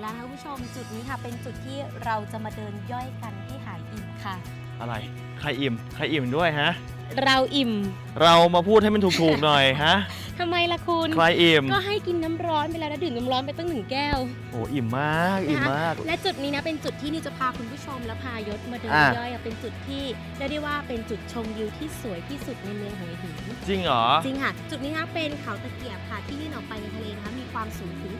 แล้วนะคะคุณผู้ชมจุดนี้ค่ะ เป็นจุดที่เราจะมาเดินย่อยกันให้หายอิ่มค่ะ อะไร ใครอิ่ม ใครอิ่มด้วยฮะ เราอิ่ม เรามาพูดให้มันถูกๆหน่อยฮะ ทำไมล่ะคุณใครอิ่มก็ให้กินน้ำร้อนไปแล้วนะดื่มน้ำร้อนไปตั้งหนึ่งแก้ว โอ้อิ่มมากอิ่มมาก และจุดนี้นะเป็นจุดที่นิวจะพาคุณผู้ชมและพายศมาเดินอะ ย่อยอะเป็นจุดที่เรียกได้ว่าเป็นจุดชมวิวที่สวยที่สุดในเมืองหัวหิน จริงเหรอ จริงค่ะ จุดนี้นะเป็นเขาตะเกียบค่ะที่ยื่นออกไปในทะเลนะคะมีความสูงถึง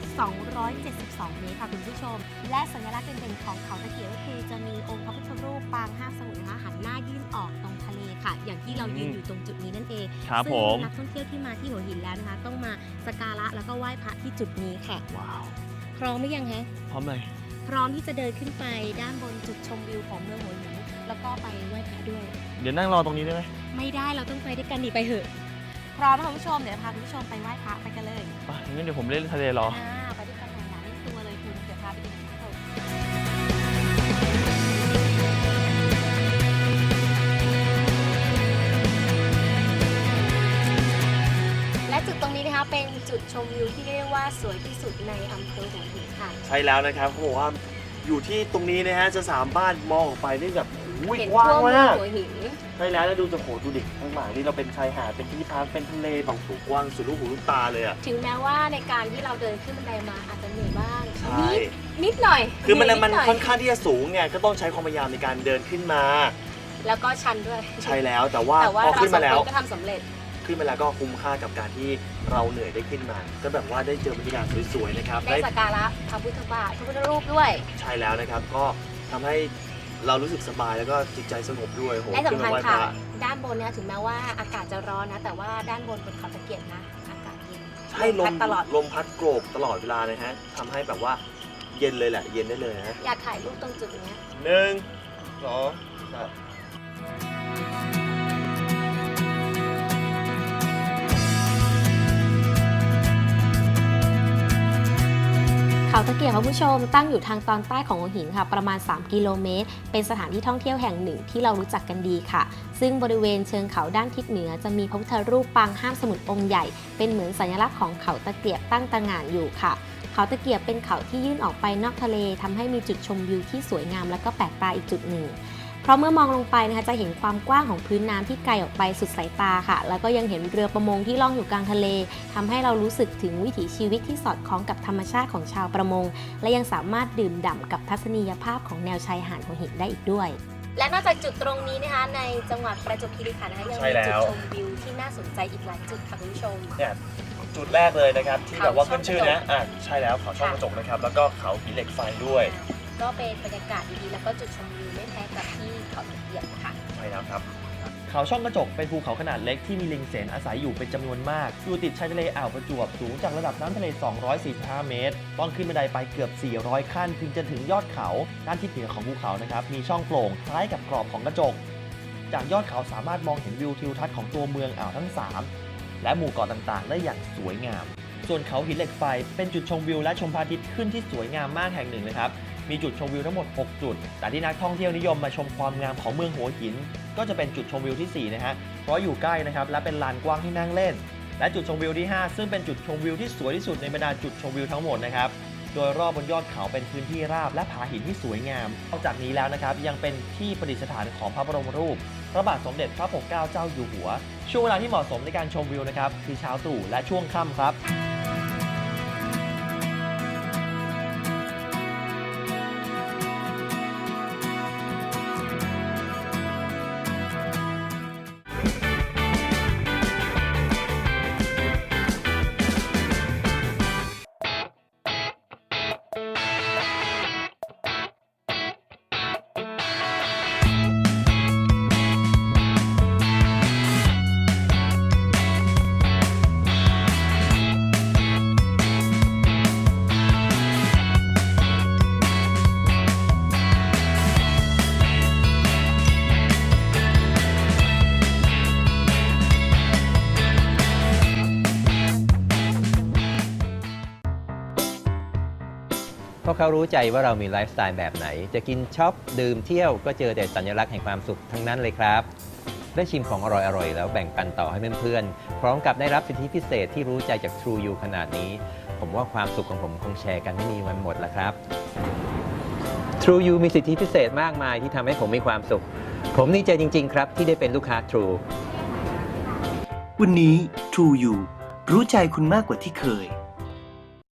272 เมตรค่ะคุณผู้ชม และสัญลักษณ์เด่นๆของเขาตะเกียบก็คือจะมีองค์พระพุทธรูปปางห้าสมุทรนะคะหันหน้ายื่นออกตรงทะเลค่ะ อย่างที่เรายืนอืมอยู่ตรงจุดนี้นั่นเองครับซึ่ผงมนักท่องเที่ยวที่มาที่หัวหินแล้วนะคะ ต้องมาสักการะแล้วก็ไหว้พระที่จุดนี้ค่ะ ว้าว พร้อมหรือยังคะพร้อมเลย พร้อมที่จะเดินขึ้นไปด้านบนจุดชมวิวของเมืองหัวหินแล้วก็ไปไหว้พระด้วย เดี๋ยวนั่งรอตรงนี้ได้ไหมไม่ได้เราต้องไปด้วยกันดีไปเถอะพร้อมไหมคะคุณผู้ชมเดี๋ยวพาคุณผู้ชมไปไหว้พระไปกันเลยอะงั้นเดี๋ยวผมเล่นทะเลรอ อ่า มวิวที่เรียกว่าสวยที่สุดในอำเภอหัวหินค่ะ ใช่แล้วนะครับเขาบอกว่าอยู่ที่ตรงนี้นะฮะจะสามารถมองออกไปได้แบบอุ้ยเห็นกว้างทั่วเมืองมากหัวหิน ใช่แล้วแล้วดูจะโหดูดิข้างหลังนี่เราเป็นชายหาดเป็นที่พักเป็นทะเลแบบโหกว้างสุดลูกหูลูกตาเลยอะ ถึงแม้ว่าในการที่เราเดินขึ้นบันไดมาอาจจะเหนื่อยบ้างใช่ นิดนิดหน่อยคือมันเหยมันดหยค่อนข้างที่จะสูงไงก็ต้องใช้ความพยายามในการเดินขึ้นมา แล้วก็ชันด้วย ใช่แล้วแต่ว่าแต่ว่าพอเราขึ้นสอมางแล้ว คนก็ทำสำเร็จ ขึ้นมาแล้วก็คุ้มค่ากับการที่เราเหนื่อยได้ขึ้นมา ก็แบบว่าได้เจอบรรยากาศสวยๆนะครับได้สักการะพระพุทธบาทพระพุทธรูปด้วย ใช่แล้วนะครับก็ทำให้เรารู้สึกสบายแล้วก็จิตใจสงบด้วยโหและขึ้นสำคัมาญไหว้พค่ะระด้านบนเนี่ยถึงแม้ว่าอากาศจะร้อนนะ แต่ว่าด้านบนบนเขาตะเกียบนะอากาศเย็นใช่ลพัมดตลอดลมพัดโกรกตลอดเวลานะฮะทำให้แบบว่าเย็นเลยแหละ เย็นได้เลยนะอยากถ่ายรูปตรงจุดเนี้ยหนึ่งสองสาม ตะเกียบคุณผู้ชมตั้งอยู่ทางตอนใต้ของหัวหินค่ะ ประมาณ 3 กิโลเมตร เป็นสถานที่ท่องเที่ยวแห่งหนึ่งที่เรารู้จักกันดีค่ะ ซึ่งบริเวณเชิงเขาด้านทิศเหนือ จะมีพระพุทธรูปปางห้ามสมุทรองค์ใหญ่ เป็นเหมือนสัญลักษณ์ของเขาตะเกียบตั้งตระหง่านอยู่ค่ะเขาตะเกียบเป็นเขาที่ยื่นออกไปนอกทะเลทำให้มีจุดชมวิวที่สวยงามและก็แปลกตาอีกจุดหนึ่ง เพราะเมื่อมองลงไปนะคะจะเห็นความกว้างของพื้นน้ำที่ไกลออกไปสุดสายตาค่ะ แล้วก็ยังเห็นเรือประมงที่ล่องอยู่กลางทะเลทำให้เรารู้สึกถึงวิถีชีวิตที่สอดคล้องกับธรรมชาติของชาวประมง และยังสามารถดื่มด่ำกับทัศนียภาพของแนวชายหาดหัวหินได้อีกด้วยและนอกจากจุดตรงนี้นะคะในจังหวัดประจวบคีรีขันธ์นะคะยังมีจุดชมวิวที่น่าสนใจอีกหลายจุดค่ะคุณผู้ชมเนี่ยจุดแรกเลยนะครับที่แบบว่าเขาช่ขึ้องนชื่อกระจนะกอะใช่แล้วเขาช่องกระจกนะครับ แล้วก็เขาหินเหล็กไฟด้วย ก็เป็นบรรยากาศดีๆแล้วก็จุดชมวิวไม่แพ้กับที่เขาตะเกียบค่ะ ใช่แล้วครับ เขาช่องกระจกเป็นภูเขาขนาดเล็กที่มีลิงเสนอาศัยอยู่เป็นจำนวนมาก อยู่ติดชายทะเลอ่าวประจวบสูงจากระดับน้ำทะเล 245 เมตร ต้องขึ้นบันไดไปเกือบ 400 ขั้น ถึงจะถึงยอดเขา ด้านทิศเหนือของภูเขานะครับ มีช่องโปร่งคล้ายกับกรอบของกระจก จากยอดเขาสามารถมองเห็นวิวทิวทัศน์ของตัวเมืองอ่าวทั้ง 3 และหมู่เกาะต่างๆ ได้อย่างสวยงาม ส่วนเขาหินเหล็กไฟเป็นจุดชมวิวและชมพระอาทิตย์ขึ้นที่สวยงามมากแห่งหนึ่งนะครับ มีจุดชมวิวทั้งหมด 6 จุด แต่ที่นักท่องเที่ยวนิยมมาชมความงามของเมืองหัวหิน ก็จะเป็นจุดชมวิวที่ 4 นะฮะ เพราะอยู่ใกล้นะครับและเป็นลานกว้างที่นั่งเล่น และจุดชมวิวที่ 5 ซึ่งเป็นจุดชมวิวที่สวยที่สุดในบรรดาจุดชมวิวทั้งหมดนะครับโดยรอบบนยอดเขาเป็นพื้นที่ราบและผาหินที่สวยงาม นอกจากนี้แล้วนะครับยังเป็นที่ประดิษฐานของพระบรมรูป พระบาทสมเด็จพระปกเกล้าเจ้าอยู่หัว ช่วงเวลาที่เหมาะสมในการชมวิวนะครับคือเช้าตรู่และช่วงค่ำครับ ราะเขารู้ใจว่าเรามีไลฟ์สไตล์แบบไหน จะกินช็อป ดื่มเที่ยวก็เจอแต่สัญลักษณ์แห่งความสุขทั้งนั้นเลยครับ ได้ชิมของอร่อยๆ แล้วแบ่งปันต่อให้เพื่อนๆ พร้อมกับได้รับสิทธิพิเศษที่รู้ใจจาก True You ขนาดนี้ ผมว่าความสุขของผมคงแชร์กันไม่มีวันหมดแล้วครับ True You มีสิทธิพิเศษมากมายที่ทำให้ผมมีความสุข ผมดีใจจริง ๆ ครับ ที่ได้เป็นลูกค้า True วันนี้ True You รู้ใจคุณมากกว่าที่เคย